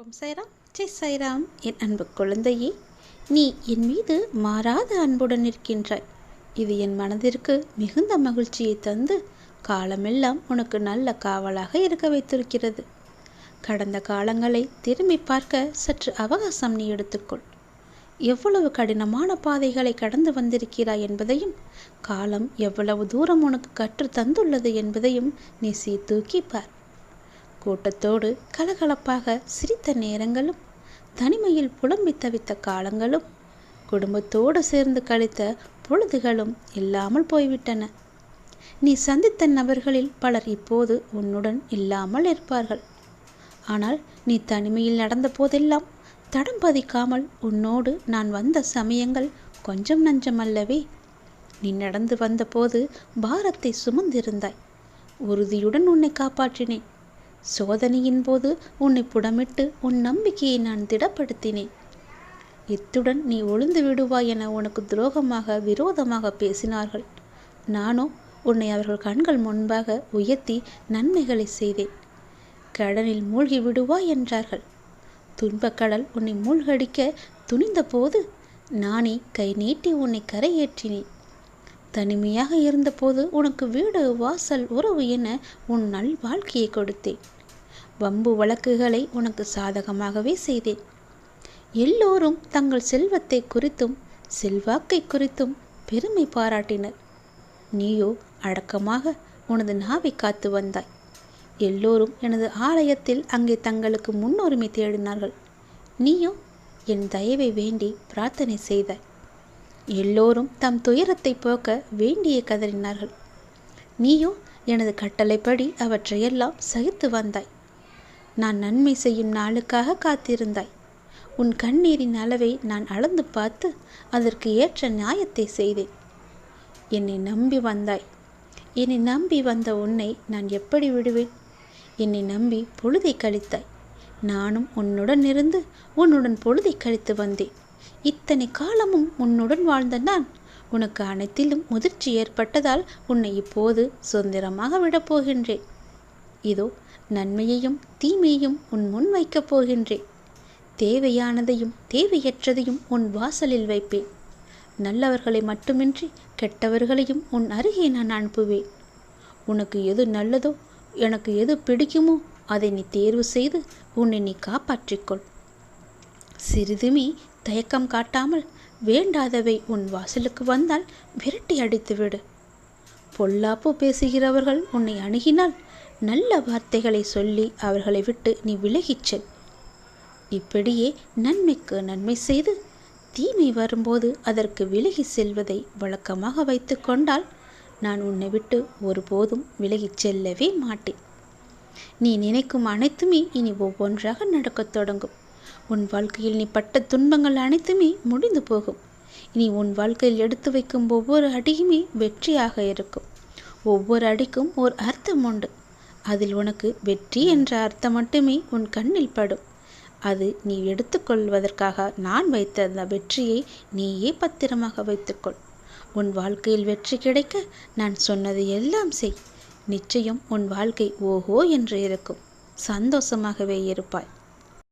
ஓம் சைராம் ஜெய் சைராம் என் அன்பு குழந்தையே நீ என் மீது மாறாத அன்புடன் இருக்கின்றாய் இது என் மனதிற்கு மிகுந்த மகிழ்ச்சியை தந்து காலமெல்லாம் உனக்கு நல்ல காவலாக இருக்க வைத்திருக்கிறது. கடந்த காலங்களை திரும்பி பார்க்க சற்று அவகாசம் நீ எடுத்துக்கொள். எவ்வளவு கடினமான பாதைகளை கடந்து வந்திருக்கிறாய் என்பதையும் காலம் எவ்வளவு தூரம் உனக்கு கற்று தந்துள்ளது என்பதையும் நீ சீர்தூக்கி பார். கூட்டத்தோடு கலகலப்பாக சிரித்த நேரங்களும் தனிமையில் புலம்பி தவித்த காலங்களும் குடும்பத்தோடு சேர்ந்து கழித்த பொழுதுகளும் இல்லாமல் போய்விட்டன. நீ சந்தித்த நபர்களில் பலர் இப்போது உன்னுடன் இல்லாமல் இருப்பார்கள் ஆனால் நீ தனிமையில் நடந்த போதெல்லாம் தடம் பதிக்காமல் உன்னோடு நான் வந்த சமயங்கள் கொஞ்சம் நஞ்சமல்லவே. நீ நடந்து வந்தபோது பாரத்தை சுமந்திருந்தாய். உறுதியுடன் உன்னை காப்பாற்றினேன். சோதனையின் போது உன்னை புடமிட்டு உன் நம்பிக்கையை நான் திடப்படுத்தினேன். இத்துடன் நீ ஒளிந்து விடுவாய் என உனக்கு துரோகமாக விரோதமாக பேசினார்கள். நானோ உன்னை அவர்கள் கண்கள் முன்பாக உயர்த்தி நன்மைகளை செய்தேன். கடலில் மூழ்கி விடுவாய் என்றார்கள். துன்பக்கடல் உன்னை மூழ்கடிக்க துணிந்தபோது நானே கை நீட்டி உன்னை கரையேற்றினேன். தனிமையாக இருந்தபோது உனக்கு வீடு வாசல் உறவு என உன் நல் வாழ்க்கையை கொடுத்தேன். வம்பு வழக்குகளை உனக்கு சாதகமாகவே செய்தேன். எல்லோரும் தங்கள் செல்வத்தை குறித்தும் செல்வாக்கை குறித்தும் பெருமை பாராட்டினர். நீயோ அடக்கமாக உனது நாவை காத்து வந்தாய். எல்லோரும் எனது ஆலயத்தில் அங்கே தங்களுக்கு முன்னுரிமை தேடினார்கள். நீயும் என் தயவை வேண்டி பிரார்த்தனை செய்தாய். எல்லோரும் தம் துயரத்தை போக்க வேண்டிய கதறினார்கள். நீயோ எனது கட்டளைப்படி அவற்றையெல்லாம் சகித்து வந்தாய். நான் நன்மை செய்யும் நாளுக்காக காத்திருந்தாய். உன் கண்ணீரின் அளவை நான் அளந்து பார்த்து அதற்கு ஏற்ற நியாயத்தை செய்தேன். என்னை நம்பி வந்தாய். என்னை நம்பி வந்த உன்னை நான் எப்படி விடுவேன்? என்னை நம்பி பொழுதை கழித்தாய். நானும் உன்னுடன் இருந்து உன்னுடன் பொழுதை கழித்து வந்தேன். இத்தனை காலமும் உன்னுடன் வாழ்ந்த நான் உனக்கு அனைத்திலும் முதிர்ச்சி ஏற்பட்டதால் உன்னை இப்போது சுதந்திரமாக விடப்போகின்றேன் இதோ நன்மையையும் தீமையையும் உன் முன் வைக்கப் போகின்றேன். தேவையானதையும் தேவையற்றதையும் உன் வாசலில் வைப்பேன். நல்லவர்களை மட்டுமின்றி கெட்டவர்களையும் உன் அருகே நான் அனுப்புவேன். உனக்கு எது நல்லதோ எனக்கு எது பிடிக்குமோ அதை நீ தேர்வு செய்து உன்னை நீ காப்பாற்றிக்கொள். சிறிதுமே தயக்கம் காட்டாமல் வேண்டாதவை உன் வாசலுக்கு வந்தால் விரட்டி அடித்துவிடு. பொல்லாப்பு பேசுகிறவர்கள் உன்னை அணுகினால் நல்ல வார்த்தைகளை சொல்லி அவர்களை விட்டு நீ விலகிச் செல். இப்படியே நன்மைக்கு நன்மை செய்து தீமை வரும்போது அதற்கு விலகி செல்வதை வழக்கமாக வைத்து கொண்டால் நான் உன்னை விட்டு ஒருபோதும் விலகிச் செல்லவே மாட்டேன். நீ நினைக்கும் அனைத்துமே இனி ஒவ்வொன்றாக நடக்கத் தொடங்கும். உன் வாழ்க்கையில் நீ பட்ட துன்பங்கள் அனைத்துமே முடிந்து போகும். இனி உன் வாழ்க்கையில் எடுத்து வைக்கும் ஒவ்வொரு அடியுமே வெற்றியாக இருக்கும். ஒவ்வொரு அடிக்கும் ஒரு அர்த்தம் உண்டு. அதில் உனக்கு வெற்றி என்ற அர்த்தம் மட்டுமே உன் கண்ணில் படும். அது நீ எடுத்துக்கொள்வதற்காக நான் வைத்த அந்த வெற்றியை நீயே பத்திரமாக வைத்துக்கொள். உன் வாழ்க்கையில் வெற்றி கிடைக்க நான் சொன்னது எல்லாம் செய். நிச்சயம் உன் வாழ்க்கை ஓஹோ என்று இருக்கும். சந்தோஷமாகவே இருப்பாய்.